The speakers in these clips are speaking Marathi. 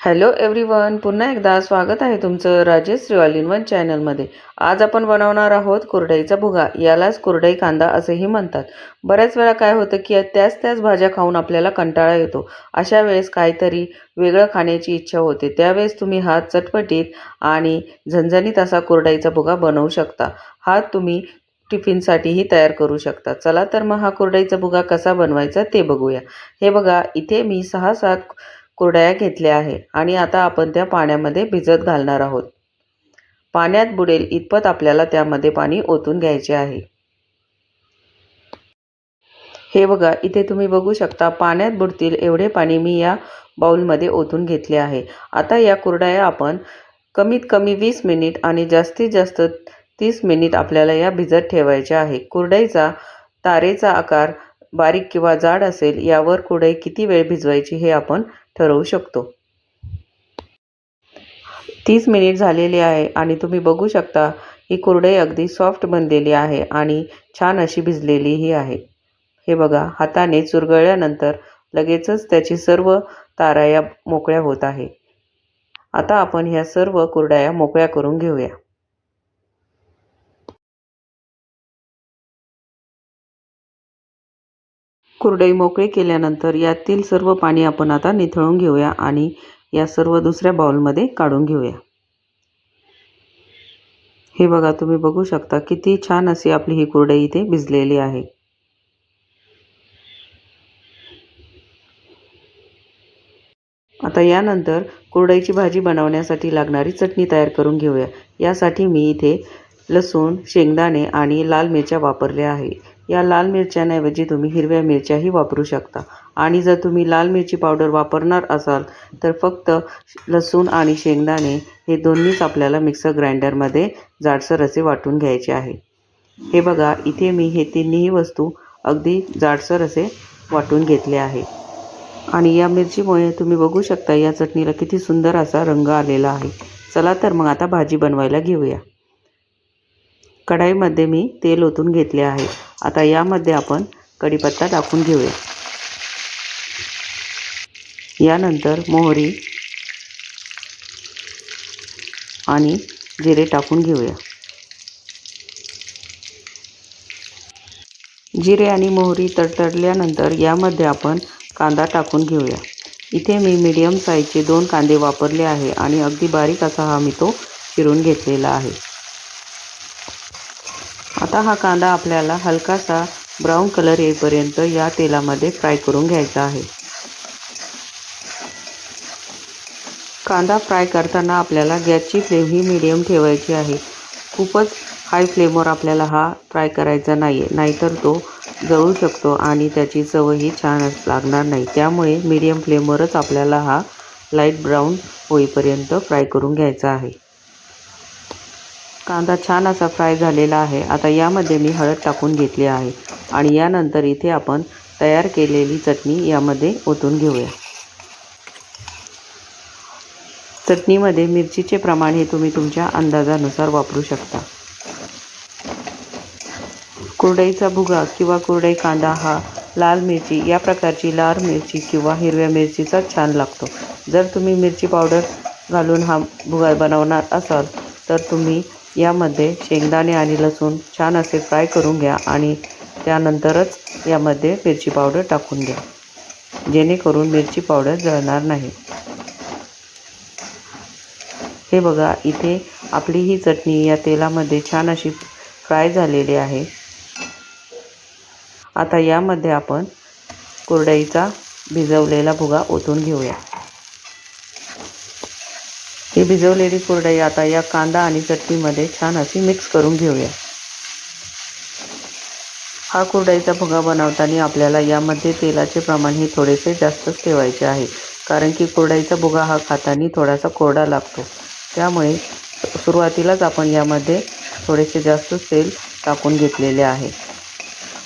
हॅलो एव्हरीवन पुन्हा एकदा स्वागत आहे तुमचं राजेश ऑल इन वन चॅनलमध्ये आज आपण बनवणार आहोत कुरडईचा भुगा. यालाच कुरडई कांदा असेही म्हणतात. बऱ्याच वेळा काय होतं की त्याच त्याच भाज्या खाऊन आपल्याला कंटाळा येतो. अशा वेळेस काहीतरी वेगळं खाण्याची इच्छा होते. त्यावेळेस तुम्ही हा चटपटीत आणि झणझणीत असा कुरडईचा भुगा बनवू शकता. हा तुम्ही टिफिनसाठीही तयार करू शकता. चला तर मग हा कुरडईचा भुगा कसा बनवायचा ते बघूया. हे बघा इथे मी सहा सात कुरडया घेतल्या आहे आणि आता आपण त्या पाण्यामध्ये भिजत घालणार आहोत. पाण्यात बुडेल इतपत आपल्याला त्यामध्ये पाणी ओतून घ्यायचे आहे. हे बघा इथे तुम्ही बघू शकता पाण्यात बुडतील एवढे पाणी मी या बाऊलमध्ये ओतून घेतले आहे. आता या कुरडया आपण कमीत कमी वीस मिनिट आणि जास्तीत जास्त तीस मिनिट आपल्याला या भिजत ठेवायच्या आहे. कुरडईचा तारेचा आकार बारीक किंवा जाड असेल यावर कुरडई किती वेळ भिजवायची हे आपण ठरवू शकतो. तीस मिनिट झालेले आहे आणि तुम्ही बघू शकता ही कुरडई अगदी सॉफ्ट बनलेली आहे आणि छान अशी भिजलेलीही आहे. हे बघा हाताने चुरगळल्यानंतर लगेचच त्याची सर्व ताराया मोकळ्या होत आहे. आता आपण ह्या सर्व कुरड्या मोकळ्या करून घेऊया. कुरडई मोकळी केल्यानंतर यातील सर्व पाणी आपण आता निथळून घेऊया आणि या सर्व दुसऱ्या बाउलमध्ये काढून घेऊया. हे बघा तुम्ही बघू शकता किती छान अशी आपली ही कुरडई इथे भिजलेली आहे. आता यानंतर कुरडईची भाजी बनवण्यासाठी लागणारी चटणी तयार करून घेऊया. यासाठी मी इथे लसूण शेंगदाणे आणि लाल मिरच्या वापरल्या आहे या लाल मिरच्यांऐवजी तुम्ही हिरव्या मिरच्याही वापरू शकता. आणि जर तुम्ही लाल मिरची पावडर वापरणार असाल तर फक्त लसूण आणि शेंगदाणे हे दोन्हीच आपल्याला मिक्सर ग्राइंडरमध्ये जाडसर असे वाटून घ्यायचे आहे. हे बघा इथे मी हे तिन्ही वस्तू अगदी जाडसर असे वाटून घेतले आहे. आणि या मिरचीमुळे तुम्ही बघू शकता या चटणीला किती सुंदर असा रंग आलेला आहे. चला तर मग आता भाजी बनवायला घेऊया. कढाईमध्ये मी तेल ओतून घेतले आहे. आता यामध्ये आपण कढीपत्ता टाकून घेऊया. यानंतर मोहरी आणि जिरे टाकून घेऊया. जिरे आणि मोहरी तडतडल्यानंतर यामध्ये आपण कांदा टाकून घेऊया. इथे मी मीडियम साईजचे दोन कांदे वापरले आहे आणि अगदी बारीक असा हा मी तो चिरून घेतलेला आहे. आता हा कांदा आपल्याला हलकासा ब्राऊन कलर येईपर्यंत या तेलामध्ये फ्राय करून घ्यायचा आहे. कांदा फ्राय करताना आपल्याला गॅसची फ्लेम ही मिडियम ठेवायची आहे. खूपच हाय फ्लेमवर आपल्याला हा फ्राय करायचा नाही आहे नाहीतर तो जळू शकतो आणि त्याची चवही छान लागणार नाही. त्यामुळे मीडियम फ्लेमवरच आपल्याला हा लाइट ब्राऊन होईपर्यंत फ्राय करून घ्यायचा आहे. कांदा छान असा फ्राय झालेला आहे. आता यामध्ये मी हळद टाकून घेतली आहे. आणि यानंतर इथे आपण तयार केलेली चटणी यामध्ये ओतून घेऊया. चटणीमध्ये मिरचीचे प्रमाण हे तुम्ही तुमच्या अंदाजानुसार वापरू शकता. कुरडईचा भुगा किंवा कुरडई कांदा हा लाल मिरची या प्रकारची लाल मिरची किंवा हिरव्या मिरचीचा छान लागतो. जर तुम्ही मिरची पावडर घालून हा भुगा बनवणार असाल तर तुम्ही यामध्ये शेंगदाणे आणि लसूण छान असे फ्राय करून घ्या आणि त्यानंतरच यामध्ये मिरची पावडर टाकून घ्या जेणेकरून मिरची पावडर जळणार नाही. हे बघा इथे आपली ही चटणी या तेलामध्ये छान अशी फ्राय झालेली आहे. आता यामध्ये आपण कुरडईचा भिजवलेला भुगा ओतून घेऊया. ही भिजवलेली कुरडई आता या कांदा आणि चटणीमध्ये छान अशी मिक्स करून घेऊया. हा कुरडईचा भुगा बनवताना आपल्याला यामध्ये तेलाचे प्रमाण हे थोडेसे जास्तच ठेवायचे आहे कारण की कुरडईचा भुगा हा खाताना थोडासा कोरडा लागतो. त्यामुळे सुरुवातीलाच आपण यामध्ये थोडेसे जास्तच तेल टाकून घेतलेले आहे.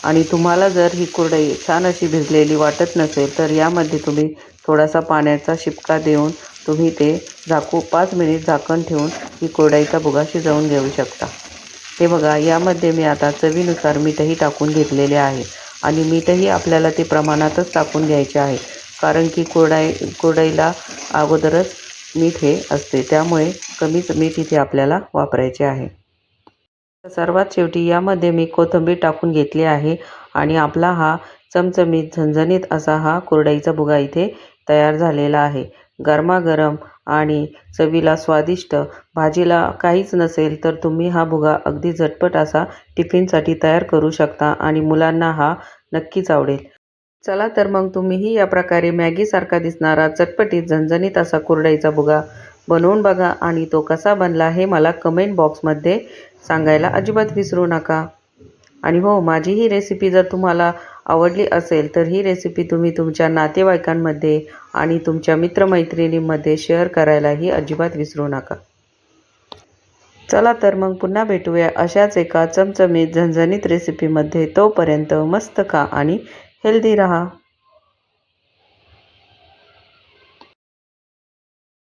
आणि तुम्हाला जर ही कुरडई छान अशी भिजलेली वाटत नसेल तर यामध्ये तुम्ही थोडासा पाण्याचा शिपका देऊन तुम्ही ते झाकू पाच मिनिट झाकण ठेवून ही कोरडाईचा भुगा शिजवून घेऊ शकता. हे बघा यामध्ये मी आता चवीनुसार मीठही टाकून घेतलेले आहे आणि मीठही आपल्याला ते प्रमाणातच टाकून घ्यायचे आहे कारण की कोरडाई कोरडाईला अगोदरच मीठ हे असते त्यामुळे कमीच मीठ इथे आपल्याला वापरायचे आहे. सर्वात शेवटी यामध्ये मी कोथिंबीर टाकून घेतली आहे आणि आपला हा चमचमीत झणझणीत असा हा कोरडाईचा भुगा इथे तयार झालेला आहे. गरमागरम आणि चवीला स्वादिष्ट. भाजीला काहीच नसेल तर तुम्ही हा भुगा अगदी झटपट असा टिफिनसाठी तयार करू शकता आणि मुलांना हा नक्कीच आवडेल. चला तर मग तुम्हीही या प्रकारे मॅगीसारखा दिसणारा चटपटीत झणझणीत असा कुरडईचा भुगा बनवून बघा आणि तो कसा बनला हे मला कमेंट बॉक्समध्ये सांगायला अजिबात विसरू नका. आणि हो माझी ही रेसिपी जर तुम्हाला आवडली असेल तर ही रेसिपी तुम्ही तुमच्या नातेवाईकांमध्ये आणि तुमच्या मित्रमैत्रिणींमध्ये शेअर करायलाही अजिबात विसरू नका. चला तर मग पुन्हा भेटूया अशाच एका चमचमीत झणझणीत रेसिपीमध्ये तोपर्यंत मस्त खा आणि हेल्दी राहा.